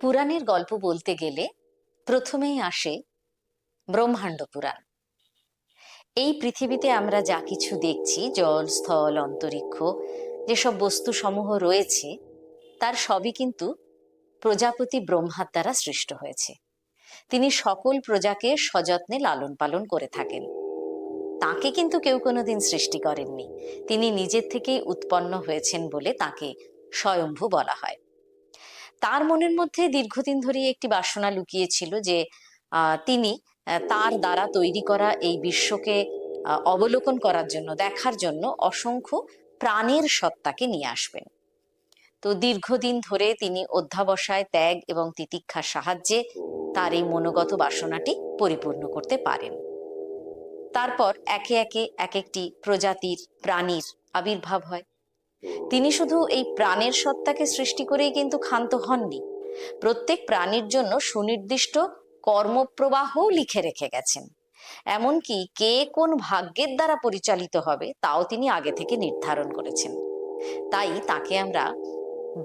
পুরাণের গল্প বলতে গেলে প্রথমেই আসে ব্রহ্মাণ্ড পুরাণ। এই পৃথিবীতে আমরা যা কিছু দেখছি, জল, স্থল, অন্তরিক্ষ, যেসব বস্তু সমূহ রয়েছে, তার সবই কিন্তু প্রজাপতি ব্রহ্মার দ্বারা সৃষ্ট হয়েছে। তিনি সকল প্রজাকে সযত্নে লালন পালন করে থাকেন। তাকে কিন্তু কেউ কোনোদিন সৃষ্টি করেননি। তিনি নিজের থেকেই উৎপন্ন হয়েছেন বলে তাকে স্বয়ম্ভু বলা হয়। তার মনের মধ্যে দীর্ঘদিন ধরে একটি বাসনা লুকিয়েছিল যে তিনি তার দ্বারা তৈরি করা এই বিশ্বকে অবলোকন করার জন্য, দেখার জন্য অসংখ্য প্রাণের সত্তাকে নিয়ে আসবেন। তো দীর্ঘদিন ধরে তিনি অধ্যাবসায়, ত্যাগ এবং তিতিক্ষার সাহায্যে তার এই মনোগত বাসনাটি পরিপূর্ণ করতে পারেন। তারপর একে একে এক একটি প্রজাতির প্রাণীর আবির্ভাব হয়। তিনি শুধু এই প্রাণের সত্তাকে সৃষ্টি করেই কিন্তু ক্ষান্ত হননি। প্রত্যেক প্রাণীর জন্য সুনির্দিষ্ট কর্মপ্রবাহও লিখে রেখে গেছেন। এমনকি কে কোন ভাগ্যের দ্বারা পরিচালিত হবে, তাও তিনি আগে থেকে নির্ধারণ করেছেন। তাই তাকে আমরা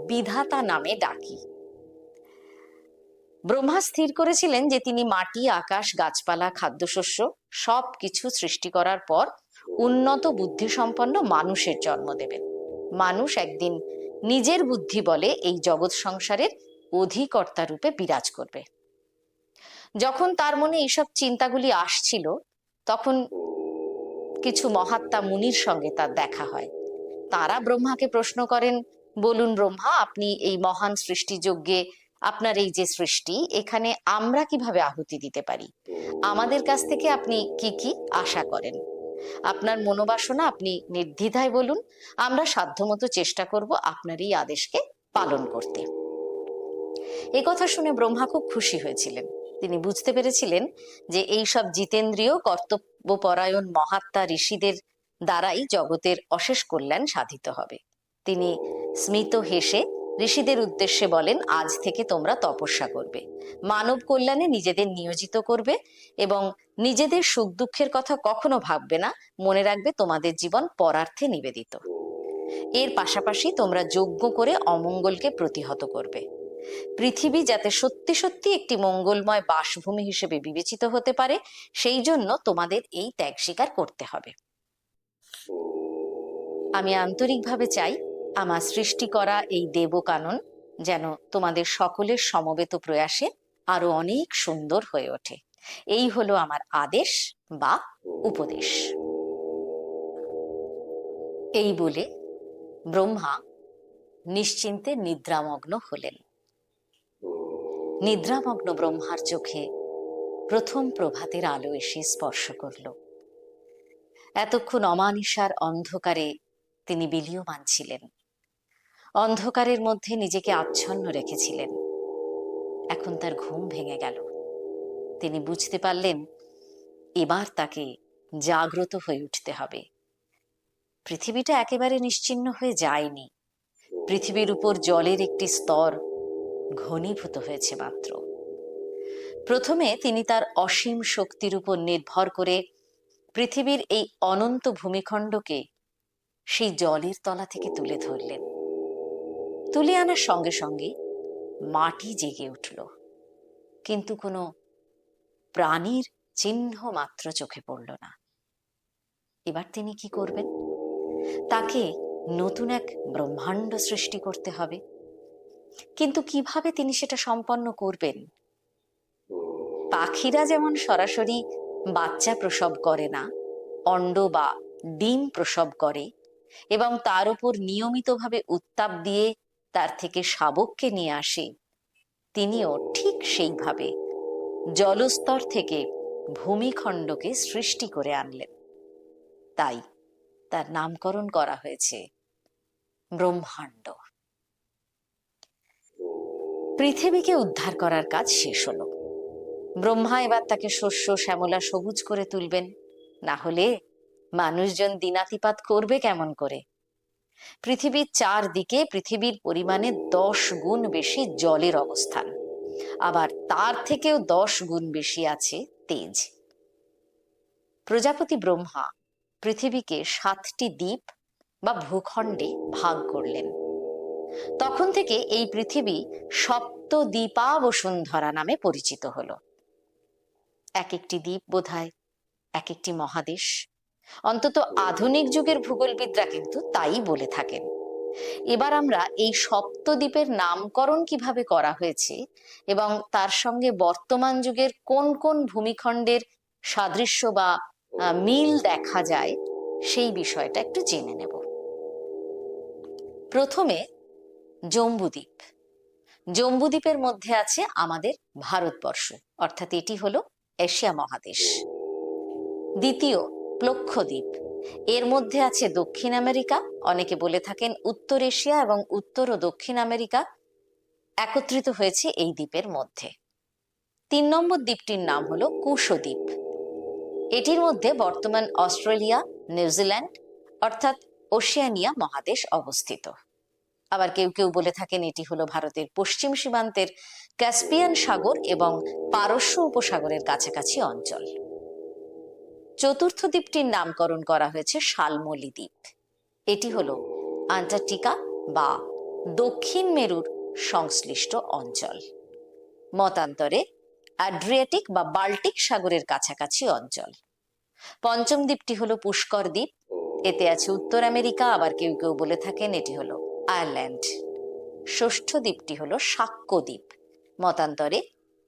বিধাতা নামে ডাকি। ব্রহ্মা স্থির করেছিলেন যে তিনি মাটি, আকাশ, গাছপালা, খাদ্যশস্য সব কিছু সৃষ্টি করার পর উন্নত বুদ্ধিসম্পন্ন মানুষের জন্ম দেবেন। মানুষ একদিন নিজের বুদ্ধি বলে এই জগৎ সংসারের অধিকর্তা রূপে বিরাজ করবে। যখন তার মনে এইসব চিন্তাগুলি আসছিল, তখন কিছু মহাত্মা মুনির সঙ্গে তার দেখা হয়। তারা ব্রহ্মাকে প্রশ্ন করেন, বলুন ব্রহ্মা, আপনি এই মহান সৃষ্টি যজ্ঞে আপনার এই যে সৃষ্টি, এখানে আমরা কীভাবে আহুতি দিতে পারি? আমাদের কাছ থেকে আপনি কি কি আশা করেন? আপনার মনোবাসনা আপনি নির্দ্বিধায় বলুন, আমরা সাধ্যমতো চেষ্টা করব আপনার এই আদেশকে পালন করতে। এ কথা শুনে ব্রহ্মা খুব খুশি হয়েছিলেন। তিনি বুঝতে পেরেছিলেন যে এই সব জিতেন্দ্রীয়, কর্তব্যপরায়ণ মহাত্মা ঋষিদের দ্বারাই জগতের অশেষ কল্যাণ সাধিত হবে। তিনি স্মিত হেসে ঋষিদের উদ্দেশ্যে বলেন, আজ থেকে তোমরা তপস্যা করবে। মানব কল্যাণে নিজেদের নিয়োজিত করবে এবং নিজেদের সুখ দুঃখের কথা কখনো ভাববে না। মনে রাখবে তোমাদের জীবন পরার্থে নিবেদিত। এর পাশাপাশি তোমরা যজ্ঞ করে অমঙ্গলকে প্রতিহত করবে। পৃথিবী যাতে সত্যি সত্যি একটি মঙ্গলময় বাসভূমি হিসেবে বিবেচিত হতে পারে, সেই জন্য তোমাদের এই ত্যাগ স্বীকার করতে হবে। আমি আন্তরিকভাবে চাই আমার সৃষ্টি করা এই দেবকানন যেন তোমাদের সকলের সমবেত প্রয়াসে আরও অনেক সুন্দর হয়ে ওঠে। এই হলো আমার আদেশ বা উপদেশ। এই বলে ব্রহ্মা নিশ্চিন্তে নিদ্রামগ্ন হলেন। নিদ্রামগ্ন ব্রহ্মার চোখে প্রথম প্রভাতের আলো এসে স্পর্শ করল। এতক্ষণ অমানিসার অন্ধকারে তিনি বিলীয়মান ছিলেন। অন্ধকারের মধ্যে নিজেকে আচ্ছন্ন রেখেছিলেন। এখন তার ঘুম ভেঙে গেল। তিনি বুঝতে পারলেন, এবার তাকে জাগ্রত হয়ে উঠতে হবে। পৃথিবীটা একেবারে নিশ্চিন্ন হয়ে যায়নি। পৃথিবীর উপর জলের একটি স্তর ঘনীভূত হয়েছে মাত্র। প্রথমে তিনি তার অসীম শক্তির উপর নির্ভর করে পৃথিবীর এই অনন্ত ভূমিখণ্ডকে সেই জলের তলা থেকে তুলে ধরলেন। তুলে আনার সঙ্গে সঙ্গে মাটি জেগে উঠল। কিন্তু কোনো প্রাণীর চিহ্ন মাত্র চোখে পড়ল না। এবার তিনি কি করবেন? তাকে নতুন এক ব্রহ্মাণ্ড সৃষ্টি করতে হবে। কিন্তু কীভাবে তিনি সেটা সম্পন্ন করবেন? পাখিরা যেমন সরাসরি বাচ্চা প্রসব করে না অণ্ড বা ডিম প্রসব করে, এবং তার উপর নিয়মিতভাবে উত্তাপ দিয়ে তার থেকে শাবককে নিয়ে আসে। তিনিও ঠিক সেইভাবে জলস্তর থেকে ভূমিখণ্ডকে সৃষ্টি করে আনলেন। তাই তার নামকরণ করা হয়েছে ব্রহ্মাণ্ড। পৃথিবীকে উদ্ধার করার কাজ শেষ হলো। ব্রহ্মা এবার তাকে শস্য শ্যামলা সবুজ করে তুলবেন। না হলে মানুষজন দিনাতিপাত করবে কেমন করে? পৃথিবীর চারদিকে পৃথিবীর পরিমাণে দশ গুণ বেশি জলের অবস্থান। আবার তার থেকেও দশ গুণ বেশি আছে তেজ। প্রজাপতি ব্রহ্মা পৃথিবীকে সাতটি দ্বীপ বা ভূখণ্ডে ভাগ করলেন। তখন থেকে এই পৃথিবী সপ্ত দ্বীপা বসুন্ধরা নামে পরিচিত হলো। এক একটি দ্বীপ বোধহয়, এক একটি মহাদেশ অন্তত আধুনিক যুগের ভূগোলবিদরা কিন্তু তাই বলে থাকেন। এবার আমরা এই সপ্তদ্বীপের নামকরণ কীভাবে করা হয়েছে এবং তার সঙ্গে বর্তমান যুগের কোন কোন ভূমিখণ্ডের সাদৃশ্য বা মিল দেখা যায় সেই বিষয়টা একটু জেনে নেব। প্রথমে জম্বুদ্বীপ। জম্বুদ্বীপের মধ্যে আছে আমাদের ভারতবর্ষ, অর্থাৎ এটি হলো এশিয়া মহাদেশ। দ্বিতীয় প্লক্ষদ্বীপ এর মধ্যে আছে দক্ষিণ আমেরিকা, অনেকে বলে থাকেন উত্তর এশিয়া এবং উত্তর ও দক্ষিণ আমেরিকা একত্রিত হয়েছে এই দ্বীপের মধ্যে। তিন নম্বর দ্বীপটির নাম হলো কুশদ্বীপ। এটির মধ্যে বর্তমান অস্ট্রেলিয়া, নিউজিল্যান্ড অর্থাৎ ওশিয়ানিয়া মহাদেশ অবস্থিত। আবার কেউ কেউ বলে থাকেন এটি হলো ভারতের পশ্চিম সীমান্তের ক্যাসপিয়ান সাগর এবং পারস্য উপসাগরের কাছাকাছি অঞ্চল। চতুর্থ দ্বীপটির নামকরণ করা হয়েছে শালমলি দ্বীপ। এটি হলো আন্টার্কটিকা বা দক্ষিণ মেরুর সংশ্লিষ্ট অঞ্চল। মতান্তরে অ্যাড্রিয়াটিক বা বাল্টিক সাগরের কাছাকাছি অঞ্চল। পঞ্চম দ্বীপটি হলো পুষ্কর দ্বীপ। এতে আছে উত্তর আমেরিকা, আবার কেউ কেউ বলে থাকেন এটি হলো আয়ারল্যান্ড। ষষ্ঠ দ্বীপটি হলো সাক্ষ্য দ্বীপ। মতান্তরে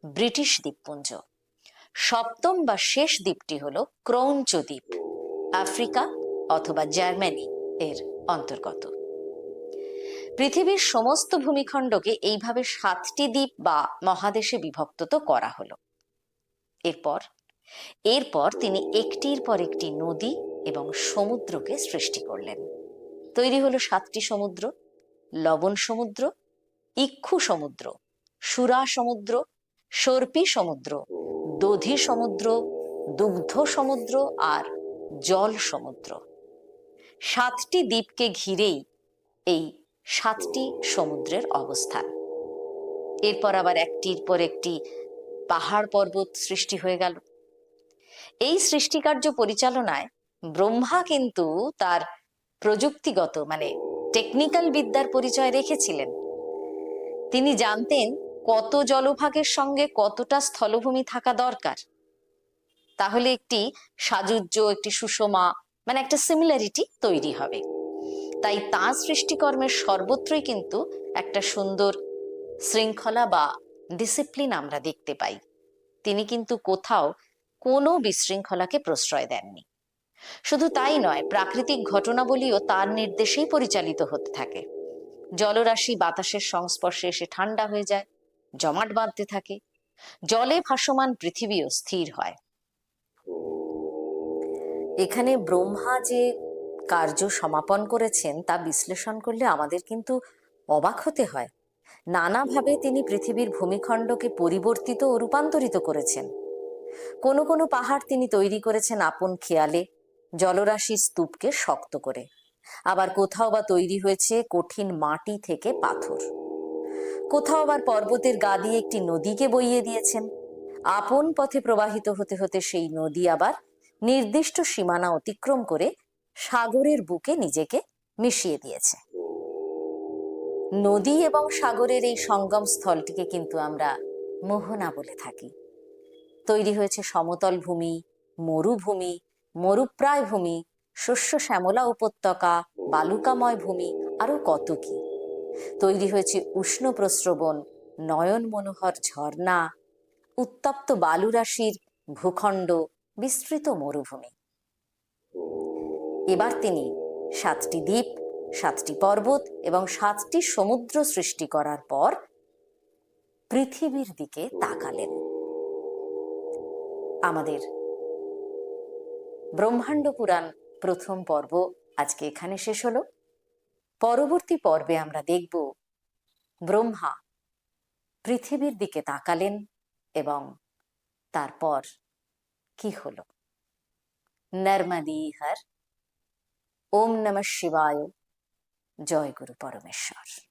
ব্রিটিশ দ্বীপপুঞ্জ। সপ্তম বা শেষ দ্বীপটি হল ক্রৌঞ্চ দ্বীপ আফ্রিকা অথবা জার্মানি এর অন্তর্গত। পৃথিবীর সমস্ত ভূমিখণ্ডকে এইভাবে সাতটি দ্বীপ বা মহাদেশে বিভক্ত তো করা হলো। এরপর এরপর তিনি একটির পর একটি নদী এবং সমুদ্রকে সৃষ্টি করলেন। তৈরি হলো সাতটি সমুদ্র, লবণ সমুদ্র, ইক্ষু সমুদ্র, সুরা সমুদ্র, সর্পি সমুদ্র দধি সমুদ্র, দুগ্ধ সমুদ্র আর জল সমুদ্র। সাতটি দ্বীপকে ঘিরেই এই সাতটি সমুদ্রের অবস্থান। এরপর আবার একটির পর একটি পাহাড় পর্বত সৃষ্টি হয়ে গেল। এই সৃষ্টিকার্য পরিচালনায় ব্রহ্মা কিন্তু তার প্রযুক্তিগত মানে টেকনিক্যাল বিদ্যার পরিচয় রেখেছিলেন। তিনি জানতেন কত জলভাগের সঙ্গে কতটা স্থলভূমি থাকা দরকার? তাহলে একটি সাজুজ্য একটি সুষমা মানে একটা সিমিলারিটি তৈরি হবে। তাই তাঁর সৃষ্টিকর্মের সর্বত্রই কিন্তু একটা সুন্দর শৃঙ্খলা বা ডিসিপ্লিন আমরা দেখতে পাই। তিনি কিন্তু কোথাও কোনো বিশৃঙ্খলাকে প্রশ্রয় দেননি। শুধু তাই নয়, প্রাকৃতিক ঘটনাবলীও তার নির্দেশেই পরিচালিত হতে থাকে। জলরাশি বাতাসের সংস্পর্শে এসে ঠান্ডা হয়ে যায়। জমাট বাঁধতে থাকে। জলে ভাসমান পৃথিবীও স্থির হয়। এখানে ব্রহ্মা যে কার্য সমাপন করেছেন, তা বিশ্লেষণ করলে আমাদের কিন্তু অবাক হতে হয়। নানাভাবে তিনি পৃথিবীর ভূমিখণ্ডকে পরিবর্তিত ও রূপান্তরিত করেছেন। কোনো কোনো পাহাড় তিনি তৈরি করেছেন আপন খেয়ালে, জলরাশি স্তূপকে শক্ত করে। আবার কোথাও বা তৈরি হয়েছে কঠিন মাটি থেকে পাথর। কোথাও আবার পর্বতের গা দিয়ে একটি নদীকে বইয়ে দিয়েছেন। আপন পথে প্রবাহিত হতে হতে সেই নদী আবার নির্দিষ্ট সীমানা অতিক্রম করে সাগরের বুকে নিজেকে মিশিয়ে দিয়েছে। নদী এবং সাগরের এই সঙ্গম স্থলটিকে কিন্তু আমরা মোহনা বলে থাকি। তৈরি হয়েছে সমতল ভূমি, মরুভূমি, মরুপ্রায় ভূমি, শস্য শ্যামলা উপত্যকা, বালুকাময় ভূমি আরও কত কি। তৈরি হয়েছে উষ্ণ প্রস্রবণ, নয়ন মনোহর ঝর্ণা, উত্তপ্ত বালুরাশির ভূখণ্ড, বিস্তৃত মরুভূমি। এবার তিনি সাতটি দ্বীপ, সাতটি পর্বত এবং সাতটি সমুদ্র সৃষ্টি করার পর পৃথিবীর দিকে তাকালেন। আমাদের ব্রহ্মাণ্ড পুরাণ প্রথম পর্ব আজকে এখানে শেষ হলো। পরবর্তী পর্বে আমরা দেখব ব্রহ্মা পৃথিবীর দিকে তাকালেন এবং তারপর কি হল? নর্মদী হর ওম নম শিবায়, জয় গুরু পরমেশ্বর।